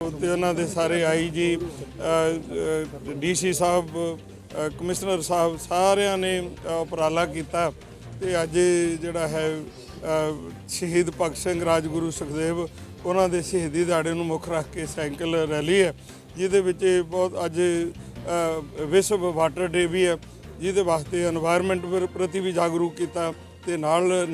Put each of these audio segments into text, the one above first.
ਤੇ ਉਹਨਾਂ ਦੇ ਸਾਰੇ ਆਈ ਜੀ ਡੀਸੀ ਸਾਹਿਬ ਕਮਿਸ਼ਨਰ ਸਾਹਿਬ ਸਾਰਿਆਂ ਨੇ ਉਪਰਾਲਾ ਕੀਤਾ। ਤੇ ਅੱਜ ਜਿਹੜਾ ਹੈ ਸ਼ਹੀਦ ਭਗਤ ਸਿੰਘ ਰਾਜਗੁਰੂ ਸੁਖਦੇਵ, ਉਹਨਾਂ ਦੇ ਸ਼ਹੀਦੀ ਦਿਹਾੜੇ ਨੂੰ ਮੁੱਖ ਰੱਖ ਕੇ ਸਾਈਕਲ ਰੈਲੀ ਹੈ, ਜਿਹਦੇ ਵਿੱਚ ਬਹੁਤ ਅੱਜ ਵਿਸ਼ਵ ਵਾਟਰ ਡੇ ਵੀ ਹੈ, ਜਿਹਦੇ ਵਾਸਤੇ এনवायरमेंट ਪ੍ਰਤੀ ਵੀ ਜਾਗਰੂਕ ਕੀਤਾ ਤੇ ਨਾਲ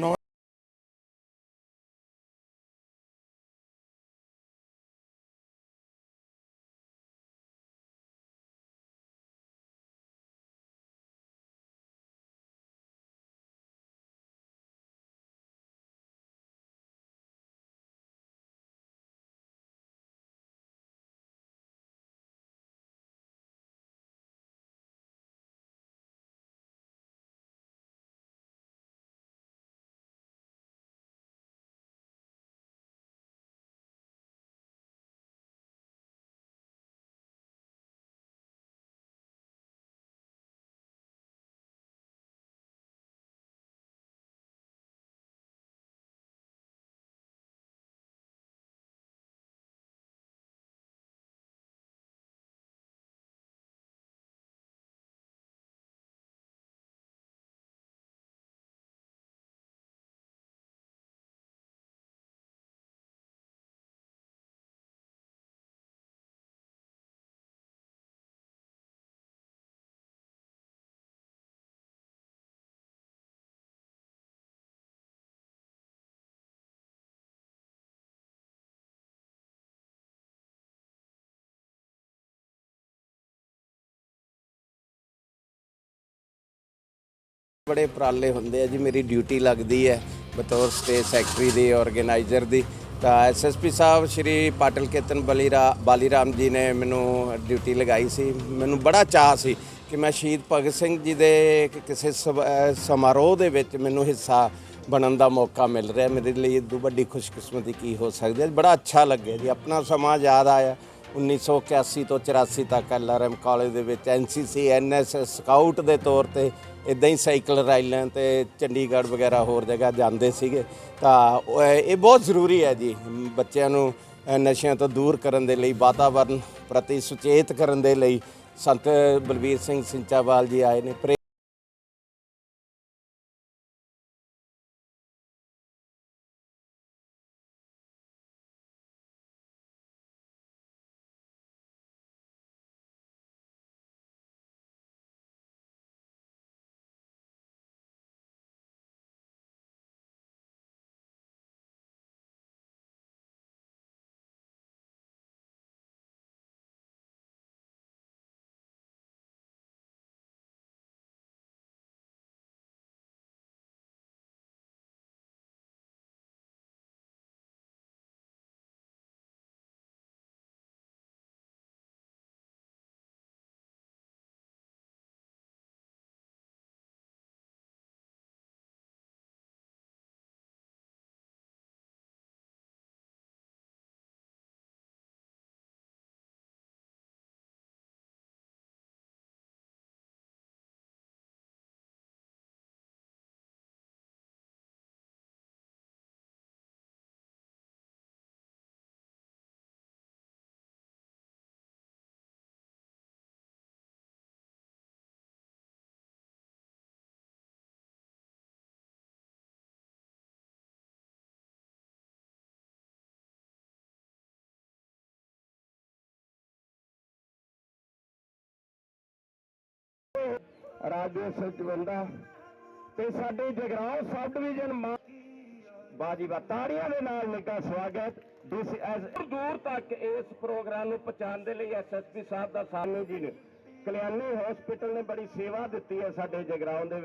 ਬੜੇ ਉਪਰਾਲੇ ਹੁੰਦੇ ਆ ਜੀ, ਮੇਰੀ ਡਿਊਟੀ ਲੱਗਦੀ ਹੈ ਬਤੌਰ ਸਟੇਟ ਸੈਕਟਰੀ ਦੀ ਆਰਗੇਨਾਈਜ਼ਰ ਦੀ। ਤਾਂ ਐਸਐਸਪੀ ਸਾਹਿਬ, ਸ਼੍ਰੀ ਪਾਟਲ ਕੇਤਨ ਬਲੀਰਾ, ਬਾਲੀਰਾਮ ਜੀ ਨੇ ਮੈਨੂੰ ਡਿਊਟੀ ਲਗਾਈ ਸੀ। ਮੈਨੂੰ ਬੜਾ ਚਾਅ ਸੀ ਕਿ ਮੈਂ ਸ਼ਹੀਦ ਭਗਤ ਸਿੰਘ ਜੀ ਦੇ ਕਿਸੇ ਸਭ- ਸਮਾਰੋਹ ਦੇ ਵਿੱਚ ਮੈਨੂੰ ਹਿੱਸਾ ਬਣਨ ਦਾ ਮੌਕਾ ਮਿਲ ਰਿਹਾ। ਮੇਰੇ ਲਈ ਇਹ ਵੱਡੀ ਖੁਸ਼ਕਿਸਮਤੀ ਕੀ ਹੋ ਸਕਦੀ ਹੈ? ਬੜਾ ਅੱਛਾ ਲੱਗਿਆ ਜੀ। ਆਪਣਾ ਸਮਾਂ ਯਾਦ ਆਇਆ। 1981 ਤੋਂ 84 ਤੱਕ ਐਲਆਰਐਮ ਕਾਲਜ ਦੇ ਵਿੱਚ ਐਨਸੀਸੀ ਐਨਐਸਐਸ ਸਕਾਊਟ ਦੇ ਤੌਰ ਤੇ ਇਦਾਂ ਹੀ ਸਾਈਕਲ ਰਾਈਲਾਂ ਤੇ ਚੰਡੀਗੜ੍ਹ ਵਗੈਰਾ ਹੋਰ ਜਗ੍ਹਾ ਜਾਂਦੇ ਸੀਗੇ। ਤਾਂ ਇਹ ਬਹੁਤ ਜ਼ਰੂਰੀ ਹੈ ਜੀ, ਬੱਚਿਆਂ ਨੂੰ ਨਸ਼ਿਆਂ ਤੋਂ ਦੂਰ ਕਰਨ ਦੇ ਲਈ, ਵਾਤਾਵਰਨ ਪ੍ਰਤੀ ਸੁਚੇਤ ਕਰਨ ਦੇ ਲਈ। ਸੰਤ ਬਲਬੀਰ ਸਿੰਘ ਸਿੰਚਾਵਾਲ ਜੀ ਆਏ ਨੇ ਰਾਜੇ ਸਚਵੰਦਾ। ਤੇ ਸਾਡੇ ਜਗਰਾਉਂ ਸਬ ਡਿਵੀਜ਼ਨ ਮਾ ਬਾਜੀ ਤਾੜੀਆਂ ਦੇ ਨਾਲ ਨਿੱਘਾ ਸਵਾਗਤ। ਦਿਸ ਐਸ ਦੂਰ ਤੱਕ ਇਸ ਪ੍ਰੋਗਰਾਮ ਨੂੰ ਪਹੁੰਚਾਉਣ ਦੇ ਲਈ ਐਸਐਸਪੀ ਸਾਹਿਬ ਦਾ ਸਾਨੂੰ ਜੀ ਨੇ। ਕਲਿਆਣੀ ਹਸਪੀਟਲ ਨੇ ਬੜੀ ਸੇਵਾ ਦਿੱਤੀ ਹੈ ਸਾਡੇ ਜਗਰਾਉਂ ਦੇ ਵਿੱਚ।